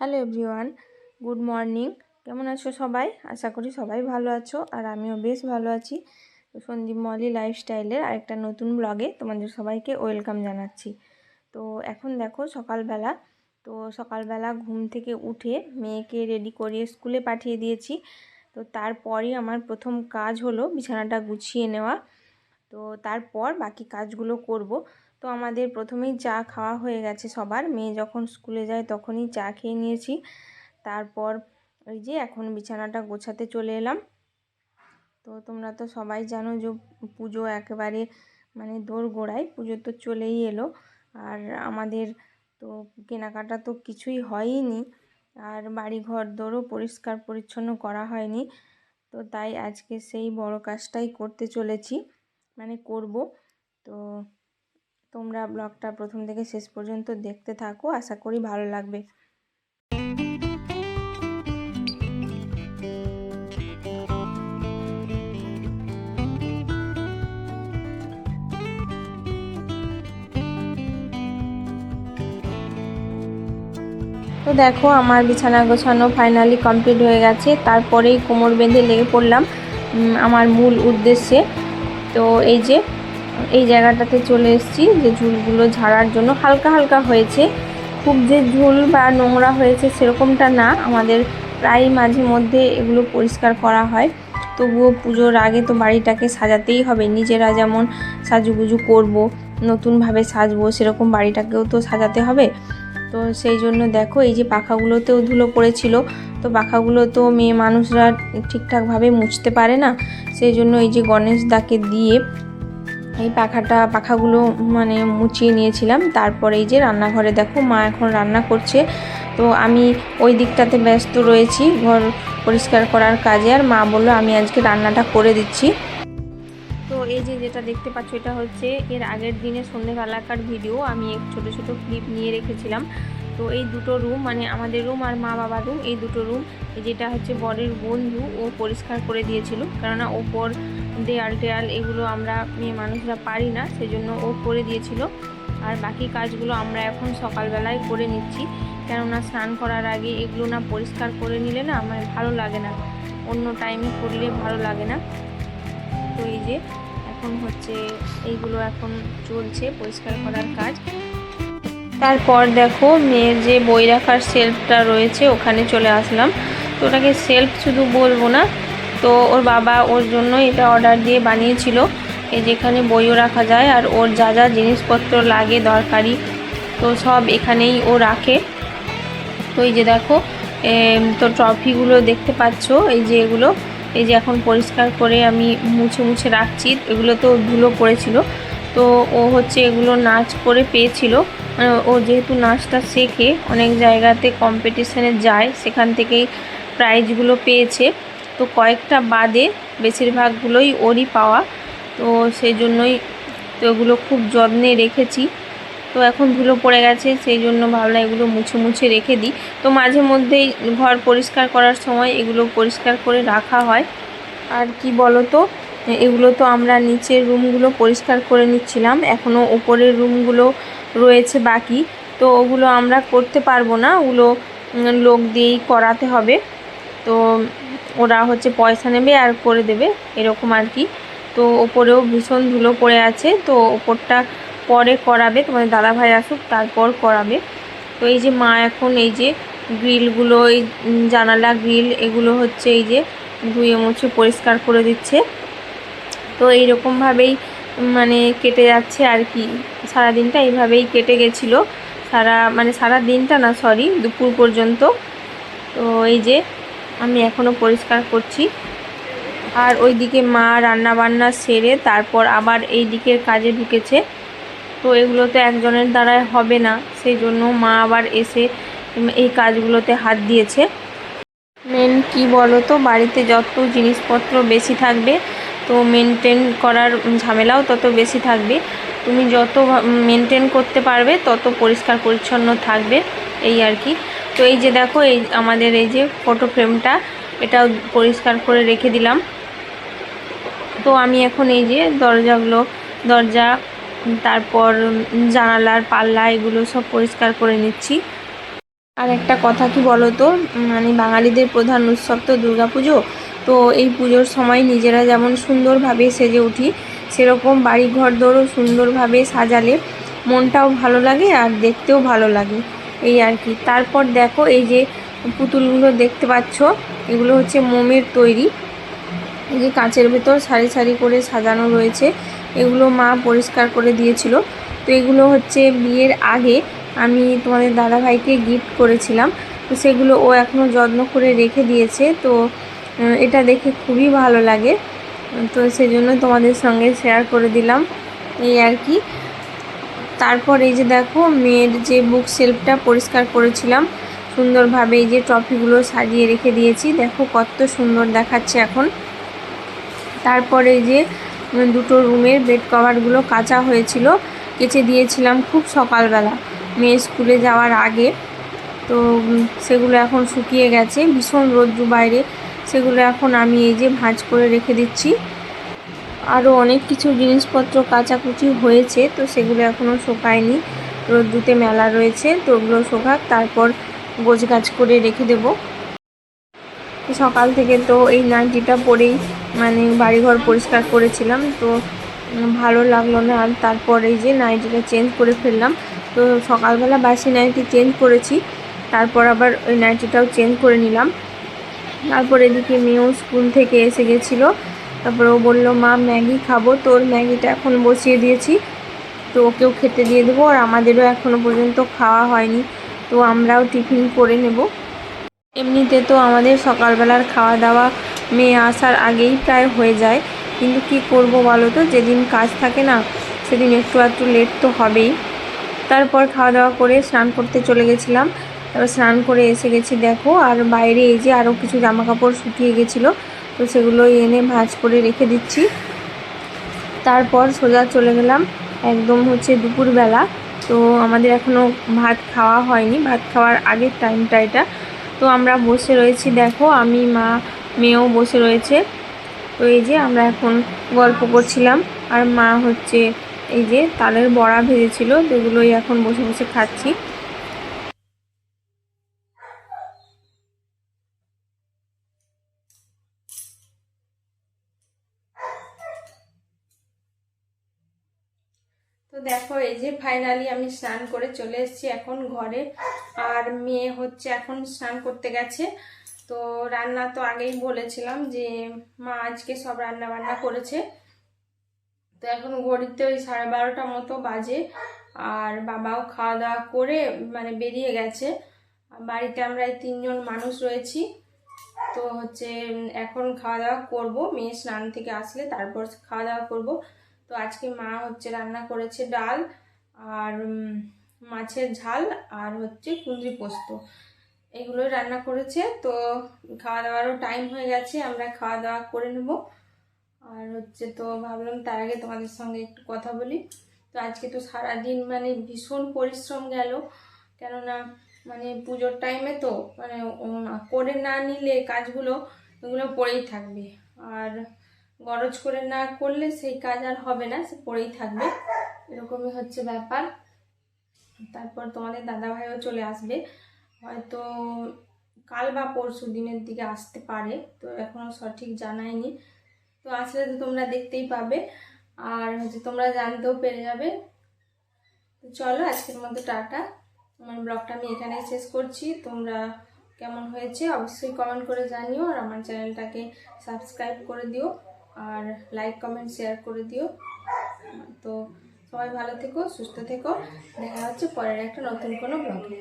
Hello everyone, good morning. কেমন আছো সবাই? আশা করি সবাই ভালো আছো আর আমিও বেশ ভালো আছি। তো সন্দীপ মলি লাইফস্টাইলের আরেকটা নতুন ব্লগে তোমাদের সবাইকে ওয়েলকাম জানাচ্ছি। তো এখন দেখো সকালবেলা, তো সকালবেলা ঘুম থেকে উঠে মেয়েকে রেডি করিয়ে স্কুলে পাঠিয়ে দিয়েছি। তো তারপরই আমার প্রথম কাজ হলো বিছানাটা গুছিয়ে নেওয়া। তো তারপর বাকি কাজগুলো করব। তো আমাদের প্রথমেই চা খাওয়া হয়ে গেছে সবার। মেয়ে যখন স্কুলে যায় তখনই চা খেয়ে নিয়েছি। তারপর ওই যে এখন বিছানাটা গোছাতে চলে এলাম। তো তোমরা তো সবাই জানো যে পুজো একেবারে মানে দোর গোড়ায় পুজো তো চলেই এলো। আর আমাদের তো কেনাকাটা তো কিছুই হয়ইনি। আর বাড়ি ঘর দোরও পরিষ্কার পরিচ্ছন্ন করা হয়নি। তো তাই আজকে সেই বড় কাজটাই করতে চলেছি। মানে করব। তো তোমরা ব্লগটা প্রথম থেকে শেষ পর্যন্ত দেখতে থাকো, আশা করি ভালো লাগবে। তো দেখো, আমার বিছানা গোছানো ফাইনালি কমপ্লিট হয়ে গেছে। তারপরেই কোমর বেঁধে লেগে পড়লাম আমার মূল উদ্দেশ্যে। তো এই যে এই জায়গাটাতে চলে এসেছি, যে ঝুলগুলো ঝাড়ার জন্য হালকা হালকা হয়েছে। খুব যে ঝুল বা নোংরা হয়েছে সেরকমটা না, আমাদের প্রায় মাঝে মধ্যে এগুলো পরিষ্কার করা হয়। তবুও পুজোর আগে তো বাড়িটাকে সাজাতেই হবে, নিজেরা যেমন সাজুগুজু করব, নতুনভাবে সাজবো, সেরকম বাড়িটাকেও তো সাজাতে হবে। তো সেই জন্য দেখো, এই যে পাখাগুলোতেও ধুলো পড়েছিল, তো পাখাগুলো তো মেয়ে মানুষরা ঠিকঠাকভাবে মুছতে পারে না। সেই জন্য এই যে গণেশ দাকে দিয়ে এই পাখাটা, পাখাগুলো মানে মুছিয়ে নিয়েছিলাম। তারপরে এই যে রান্নাঘরে দেখো, মা এখন রান্না করছে। তো আমি ওই দিকটাতে ব্যস্ত রয়েছি, ঘর পরিষ্কার করার কাজে। আর মা বলল, আমি আজকে রান্নাটা করে দিচ্ছি। তো এই যে যেটা দেখতে পাচ্ছ, এটা হচ্ছে এর আগের দিনে সন্ধ্যেবেলাকার ভিডিও। আমি এক ছোটো ছোটো ক্লিপ নিয়ে রেখেছিলাম। তো এই দুটো রুম মানে আমাদের রুম আর মা বাবার রুম এই দুটো রুম যেটা হচ্ছে বরের বন্ধু, ও পরিষ্কার করে দিয়েছিল। কেননা ওপর দেয়াল টেয়াল এগুলো আমরা মেয়ে মানুষরা পারি না, সেজন্য ও করে দিয়েছিল। আর বাকি কাজগুলো আমরা এখন সকালবেলায় করে নিচ্ছি। কেননা স্নান করার আগে এগুলো না পরিষ্কার করে নিলে না আমার ভালো লাগে না। অন্য টাইমে করলে ভালো লাগে না। তো এই যে, এখন হচ্ছে এইগুলো এখন চলছে পরিষ্কার করার কাজ। তারপর দেখো মেয়ের যে বই রাখার সেলফটা রয়েছে, ওখানে চলে আসলাম। তো ওটাকে সেলফ শুধু বলব না, তো ওর বাবা ওর জন্য এটা অর্ডার দিয়ে বানিয়েছিল। এই যেখানে বইও রাখা যায় আর ওর যা যা জিনিসপত্র লাগে, দরকারি, তো সব এখানেই ও রাখে। তো এই যে দেখো তো ট্রফিগুলো দেখতে পাচ্ছ, এই যে এগুলো। এই যে এখন পরিষ্কার করে আমি মুছে মুছে রাখছি, এগুলো তো ধুলো পড়েছিল। তো ও হচ্ছে এগুলো নাচ করে পেয়েছিল। মানে ও যেহেতু নাচটা শেখে, অনেক জায়গাতে কম্পিটিশানে যায়, সেখান থেকেই প্রাইজগুলো পেয়েছে। তো কয়েকটা বাদে বেশিরভাগগুলোই ওরই পাওয়া। তো সেই জন্যই তো এগুলো খুব যত্নে রেখেছি। তো এখন ধুলো পড়ে গেছে, সেই জন্য ভাবলাম এগুলো মুছে মুছে রেখে দিই। তো মাঝে মধ্যেই ঘর পরিষ্কার করার সময় এগুলো পরিষ্কার করে রাখা হয়। আর কি বলো তো এগুলো তো আমরা নিচের রুমগুলো পরিষ্কার করে নিচ্ছিলাম। এখনও ওপরের রুমগুলো রয়েছে বাকি। তো ওগুলো আমরা করতে পারব না। ওগুলো লোক দিয়েই করাতে হবে। তো ওরা হচ্ছে পয়সা নেবে আর করে দেবে, এরকম আর কি। তো ওপরেও ভীষণ ধুলো পড়ে আছে। তো ওপরটা পরে করাবে। তোমাদের দাদাভাই আসুক, তারপর করাবে। তো এই যে মা এখন এই যে গ্রিলগুলো, এই জানালা গ্রিল, এগুলো হচ্ছে এই যে ধুয়ে মুছে পরিষ্কার করে দিচ্ছে। তো এইরকমভাবেই মানে কেটে যাচ্ছে আর কি। সারাদিনটা এইভাবেই কেটে গেছিল। সারা মানে সারা দিনটা না সরি দুপুর পর্যন্ত। তো এই যে, আমি এখনও পরিষ্কার করছি। আর ওই দিকে মা রান্না বান্না সেরে তারপর আবার এই দিকের কাজে ঢুকেছে। তো এগুলো তো একজনের দ্বারায় হবে না। সেই জন্য মা আবার এসে এই কাজগুলোতে হাত দিয়েছে। মেন কি বলো তো বাড়িতে যত জিনিসপত্র বেশি থাকবে তো মেনটেন করার ঝামেলাও তত বেশি থাকবে। তুমি যত মেনটেন করতে পারবে, তত পরিষ্কার পরিচ্ছন্ন থাকবে, এই আর কি। তো এই যে দেখো, এই আমাদের এই যে ফটো ফ্রেমটা এটাও পরিষ্কার করে রেখে দিলাম। তো আমি এখন এই যে দরজাগুলো দরজা, তারপর জানালার পাল্লা, এগুলো সব পরিষ্কার করে নিচ্ছি। আর একটা কথা কি বলো তো মানে বাঙালিদের প্রধান উৎসব তো দুর্গা পুজো তো এই পুজোর সময় নিজেরা যেমন সুন্দরভাবে সেজে উঠি, সেরকম বাড়ি ঘর দৌড়ও সুন্দরভাবে সাজালে মনটাও ভালো লাগে আর দেখতেও ভালো লাগে। এই আর কি। তারপর দেখো এই যে পুতুলগুলো দেখতে পাচ্ছ, এগুলো হচ্ছে মোমের তৈরি। এই যে কাঁচের ভেতর সারি সারি করে সাজানো রয়েছে, এগুলো মা পরিষ্কার করে দিয়েছিল। তো এগুলো হচ্ছে বিয়ের আগে আমি তোমাদের দাদাভাইকে গিফট করেছিলাম। তো সেগুলো ও এখনও যত্ন করে রেখে দিয়েছে। তো এটা দেখে খুবই ভালো লাগে। তো সেজন্য তোমাদের সঙ্গে শেয়ার করে দিলাম এই আর কি। তারপর এই যে দেখো, মেয়ের যে বুক সেলফটা পরিষ্কার করেছিলাম, সুন্দরভাবে এই যে ট্রফিগুলো সাজিয়ে রেখে দিয়েছি। দেখো কত সুন্দর দেখাচ্ছে এখন। তারপরে যে দুটো রুমের বেড কভারগুলো কাঁচা হয়েছিল, কেচে দিয়েছিলাম খুব সকালবেলা। মেয়ে স্কুলে যাওয়ার আগে। তো সেগুলো এখন শুকিয়ে গেছে। ভীষণ রোদ্রু বাইরে। সেগুলো এখন আমি এই যে ভাঁজ করে রেখে দিচ্ছি। আরও অনেক কিছু জিনিসপত্র কাচাকুচি হয়েছে, তো সেগুলো এখনও শোকায়নি। রোদ্দুতে মেলা রয়েছে, তো ওগুলো শোকাক, তারপর গোছগাছ করে রেখে দেবো। সকাল থেকে তো এই নাইটিটা পরেই মানে বাড়িঘর পরিষ্কার করেছিলাম, তো ভালো লাগল না। আর তারপর এই যে নাইটিটা চেঞ্জ করে ফেললাম, তো সকালবেলা বাসি নাইটি চেঞ্জ করেছি, তারপর আবার ওই নাইটিটাও চেঞ্জ করে নিলাম। তারপর এদিকে মেয়েও স্কুল থেকে এসে গেছিল। তারপর ও বলল, মা, ম্যাগি খাব, তোর ম্যাগিটা এখন বসিয়ে দিয়েছি। তো ওকেও খেতে দিয়ে দেবো, আর আমাদেরও এখনও পর্যন্ত খাওয়া হয়নি। তো আমরাও টিফিন করে নেব। এমনিতে তো আমাদের সকালবেলার খাওয়া দাওয়া মেয়ে আসার আগেই প্রায় হয়ে যায়। কিন্তু কি করব বলো তো, যেদিন কাজ থাকে না, সেদিন একটু একটু লেট তো হবেই। তারপর খাওয়া দাওয়া করে স্নান করতে চলে গেছিলাম। তারপর স্নান করে এসে গেছি, দেখো। আর বাইরে এই যে আরও কিছু জামা কাপড় শুকিয়ে গেছিল, তো সেগুলো এনে ভাজ করে রেখে দিচ্ছি। তারপর সোজা চলে গেলাম একদম হচ্ছে দুপুরবেলা। তো আমাদের এখনও ভাত খাওয়া হয়নি, ভাত খাওয়ার আগের টাইমটা এটা। তো আমরা বসে রয়েছি, দেখো, আমি, মা, মেয়েও বসে রয়েছে। তো এই যে আমরা এখন গল্প করছিলাম, আর মা হচ্ছে এই যে তালের বড়া ভেজেছিল তো এগুলোই এখন বসে বসে খাচ্ছি। তো দেখো, এই যে ফাইনালি আমি স্নান করে চলে এসেছি এখন ঘরে। আর মেয়ে হচ্ছে এখন স্নান করতে গেছে। তো রান্না তো আগেই বলেছিলাম যে, মা আজকে সব রান্না বান্না করেছে। তো এখন ঘড়িতে ওই সাড়ে বারোটা মতো বাজে। আর বাবাও খাওয়া দাওয়া করে মানে বেরিয়ে গেছে। বাড়িতে আমরা এই তিনজন মানুষ রয়েছি। তো হচ্ছে, এখন খাওয়া দাওয়া করব। মেয়ে স্নান থেকে আসলে তারপর খাওয়া দাওয়া করব। তো আজকে মা হচ্ছে রান্না করেছে ডাল আর মাছের ঝাল আর হচ্ছে কুঁদরি পোস্ত। এগুলোই রান্না করেছে, তো খাওয়া দাওয়ারও টাইম হয়ে গেছে, আমরা খাওয়া দাওয়া করে নেব। আর হচ্ছে তো ভাবলাম তার আগে তোমাদের সঙ্গে একটু কথা বলি। তো আজকে তো সারাদিন মানে ভীষণ পরিশ্রম গেল, কেননা মানে পুজোর টাইমে তো মানে করে না নিলে কাজগুলো ওগুলো পড়েই থাকবে। আর গরজ করে না করলে সেই কাজ আর হবে না, সে পড়েই থাকবে। এরকমই হচ্ছে ব্যাপার। তারপর তোমাদের দাদাভাইও চলে আসবে। হয়তো কাল বা পরশু দিনের দিকে আসতে পারে, তো এখনও সঠিক জানায়নি। তো আসলে তো তোমরা দেখতেই পাবে, আর হচ্ছে তোমরা জানতেও পেরে যাবে। তো চলো, আজকের মতো টাটা। আমার ব্লগটা আমি এখানেই শেষ করছি। তোমরা কেমন হয়েছে অবশ্যই কমেন্ট করে জানিও, আর আমার চ্যানেলটাকে সাবস্ক্রাইব করে দিও। আর লাইক কমেন্ট শেয়ার করে দিও। তো সবাই ভালো থেকো, সুস্থ থেকো। দেখা হচ্ছে পরের একটা নতুন কোনো ব্লগে